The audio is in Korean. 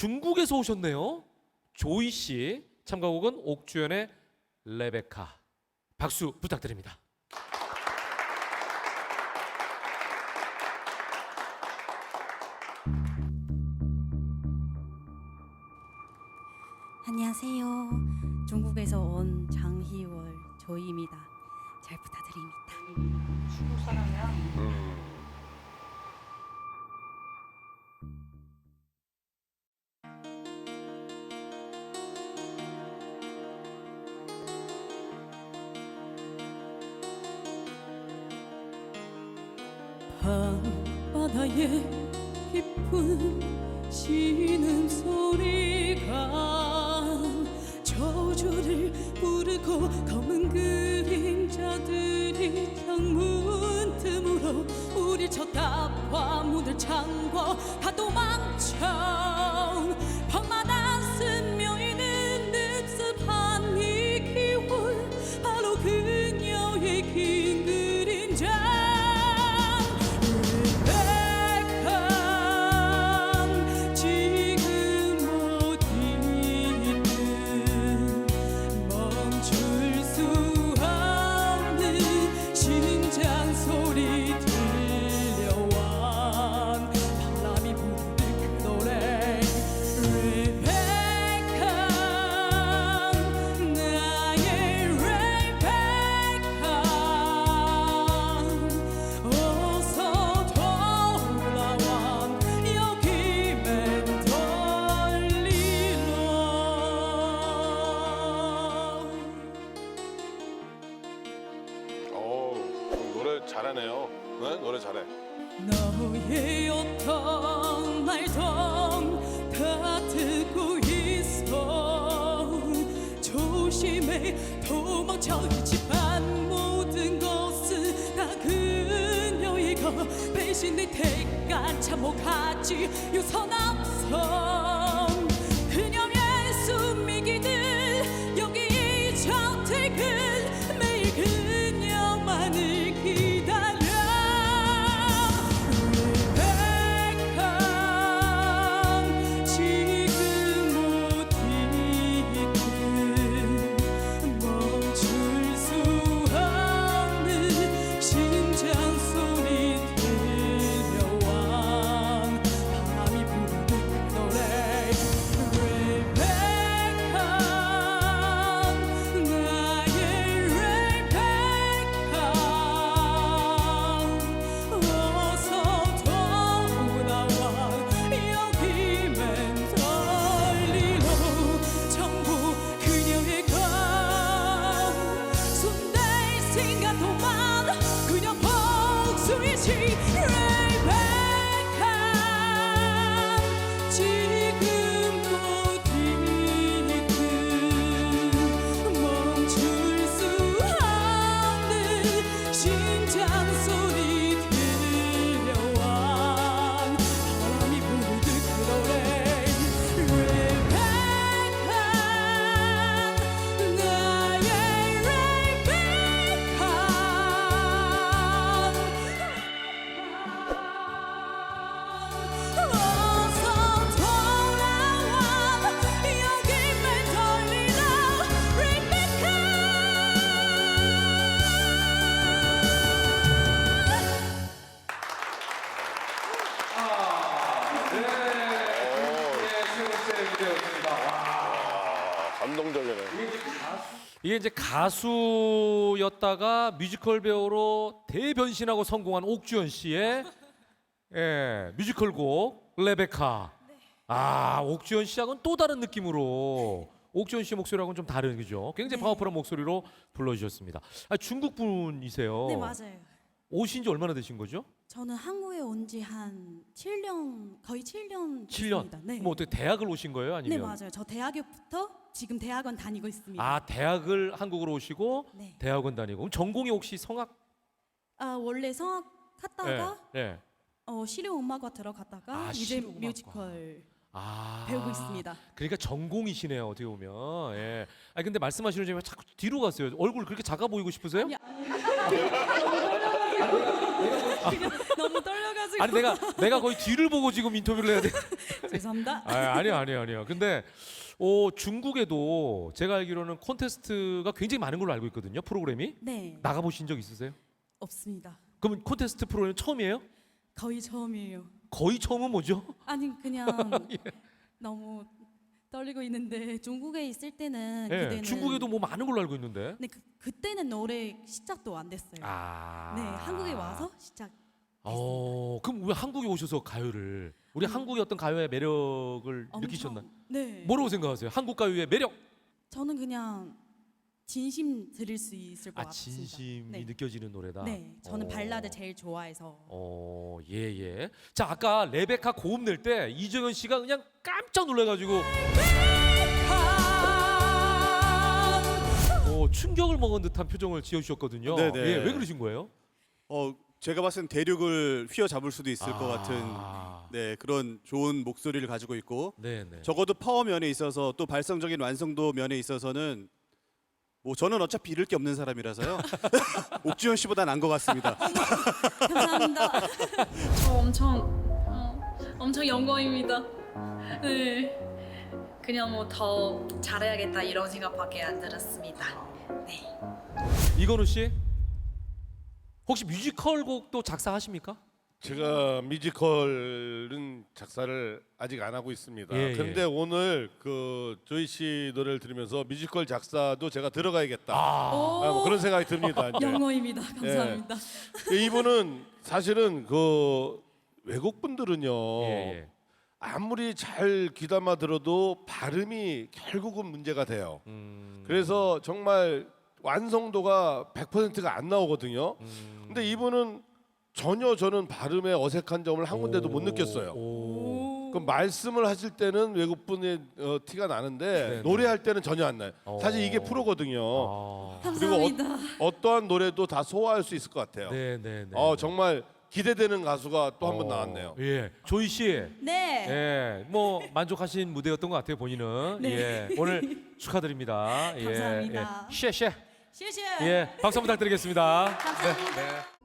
중국에서 오셨네요. 조이 씨 참가곡은 옥주연의 레베카. 박수 부탁드립니다. 안녕하세요. 중국에서 온 장희월 조이입니다. 잘 부탁드립니다. 중국 사람이야? 바다의 깊은 신음 소리가 저주를 부르고 검은 그림자들이 창문 틈으로 우릴 쳐다봐 문을 잠궈 잘하네요. 네? 노래 잘해. 너의 어떤 다 듣고 있어 조심해 도망쳐 있지만 모든 것은 다 그녀의 것 배신의 대가 참혹하지 유선함선 그녀의 숨미기들 여기 저택은 매일 그 아, 감동적이네. 이게 이제 가수였다가 뮤지컬 배우로 대변신하고 성공한 옥주연 씨의 예, 뮤지컬 곡 레베카. 아, 옥주연 씨하고는 또 다른 느낌으로 옥주연 씨 목소리하고는 좀 다른 그죠? 굉장히 네. 파워풀한 목소리로 불러주셨습니다. 아, 중국 분이세요. 네 맞아요. 오신 지 얼마나 되신 거죠? 저는 한국에 온 지 한 7년 거의 7년 7년. 됐습니다. 네. 뭐 어떻게 대학을 오신 거예요? 네 아니면 맞아요. 저 대학교부터 지금 대학원 다니고 있습니다. 아, 대학을 한국으로 오시고 네. 대학원 다니고. 그럼 전공이 혹시 성악? 아 원래 성악 했다가 예. 예. 어, 실용 음악과 들어갔다가 아, 이제 실용음악과. 뮤지컬 아. 배우고 있습니다. 그러니까 전공이시네요 어떻게 보면. 예. 아 근데 말씀하시는 중에 자꾸 뒤로 갔어요. 얼굴 그렇게 작아 보이고 싶으세요? 아니, 너무 떨려가지고. 아니 내가 내가 거의 뒤를 보고 지금 인터뷰를 해야 돼. 죄송합니다. 아, 아니요, 아니요, 아니요. 근데 어, 중국에도 제가 알기로는 콘테스트가 굉장히 많은 걸로 알고 있거든요. 프로그램이 네, 나가 보신 적 있으세요? 없습니다. 그러면 콘테스트 프로그램 처음이에요? 거의 처음이에요. 거의 처음은 뭐죠? 아니 그냥 예. 너무 떨리고 있는데 중국에 있을 때는 예, 그때는 중국에도 뭐 많은 걸로 알고 있는데. 네, 그, 그때는 노래 시작도 안 됐어요. 아. 네, 한국에 와서 시작. 어, 그럼 왜 한국에 오셔서 가요를 우리 한국의 어떤 가요의 매력을 엄청- 느끼셨나요? 네. 뭐라고 생각하세요? 한국 가요의 매력? 저는 그냥 진심 들을 수 있을 것 아, 같습니다. 진심이 네. 느껴지는 노래다. 네, 저는 어. 발라드 제일 좋아해서. 어, 예, 예. 자, 아까 레베카 고음 낼 때 이정현 씨가 그냥 깜짝 놀래가지고 어, 충격을 먹은 듯한 표정을 지어주셨거든요. 네네. 예, 왜 그러신 거예요? 어 제가 봤을 땐 대륙을 휘어잡을 수도 있을 것 같은 아, 네 그런 좋은 목소리를 가지고 있고 네, 네. 적어도 파워 면에 있어서 또 발성적인 완성도 면에 있어서는 뭐 저는 어차피 잃을 게 없는 사람이라서요 옥주현 씨보다 난것 같습니다. 감사합니다. 저 엄청 어, 엄청 영광입니다. 네. 그냥 뭐 더 잘해야겠다 이런 생각밖에 안 들었습니다. 네. 이건우 씨, 혹시 뮤지컬 곡도 작사하십니까? 제가 뮤지컬은 작사를 아직 안 하고 있습니다. 예, 그런데 예. 오늘 그 조이 씨 노래를 들으면서 뮤지컬 작사도 제가 들어가야겠다. 아, 아, 뭐 그런 생각이 듭니다. 이제. 영어입니다. 감사합니다. 이분은 사실은 그 외국 분들은요 예, 예. 아무리 잘 귀담아 들어도 발음이 결국은 문제가 돼요. 음, 그래서 정말 완성도가 100%가 안 나오거든요. 음. 근데 이분은 전혀 저는 발음에 어색한 점을 한 군데도 못 오, 느꼈어요. 오. 그 말씀을 하실 때는 외국 분의 어, 티가 나는데 네네. 노래할 때는 전혀 안 나요. 어. 사실 이게 프로거든요. 아, 그리고 어- 감사합니다. 어 떠한 노래도 다 소화할 수 있을 것 같아요. 네, 네, 네. 어 정말 기대되는 가수가 또 한번 어, 나왔네요. 예, 조이 씨. 네. 예, 뭐 만족하신 무대였던 것 같아요 본인은. 네. 예, 오늘 축하드립니다. 예, 감사합니다. 예, 쉐쉐. 谢谢。 예, 박수 한번 부탁드리겠습니다. 감사합니다. 네, 네.